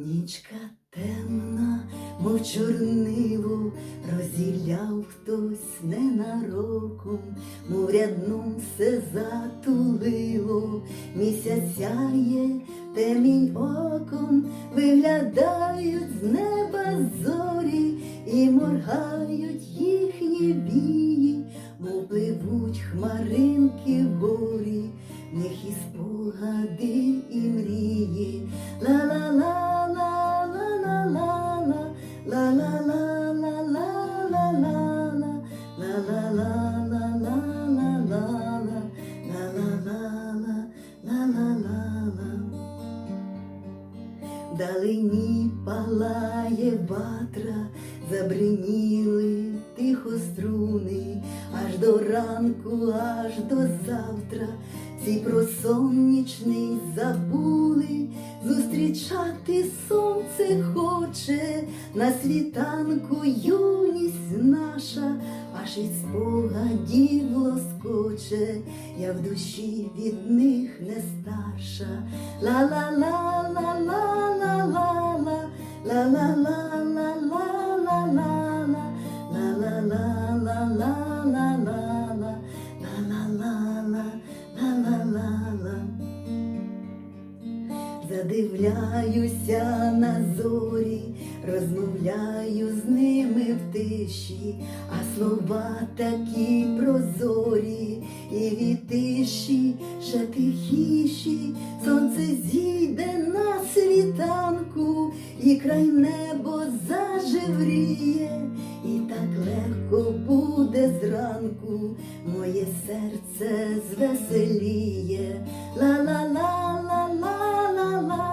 Нічка темна, мов чорнило, розділяв хтось ненароком, мов рядном все затулило, місяць сяє, темінь оком, виглядають з неба зорі і моргають їхні вії, мов пливуть хмаринки вгорі, в них і спогади і мрії. Ла-ла-ла-ла-ла-ла-ла-ла, Вдалині палає ватра, забриніли тихо струни, аж до ранку, аж до завтра. Всі про сонячний забули, зустрічати сонце хоче, на світанку юність наша, аж від спогадів лоскоче, я в душі від них не старша. Ла-ла-ла-ла-ла-ла-ла-ла, Задивляюся на зорі, розмовляю з ними в тиші, а слова такі прозорі, і від тиші ще тихіші, сонце зійде на світанку, і край небо зажевріє, і так легко буде зранку, моє серце звеселіє. Ла-ла-ла-ла-ла-ла-ла-ла,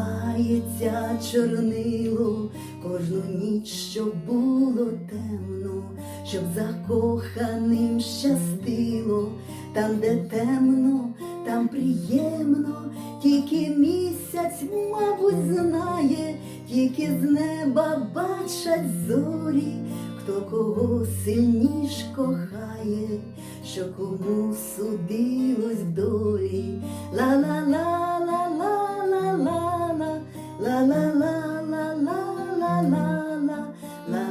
Розливається чорнило. Кожну ніч, щоб було темно, щоб закоханим щастило, там, де темно, там приємно, тільки місяць, мабуть, знає, тільки з неба бачать зорі, хто кого сильніш кохає, що кому судилось долі. Ла-ла-ла-ла-ла-ла-ла,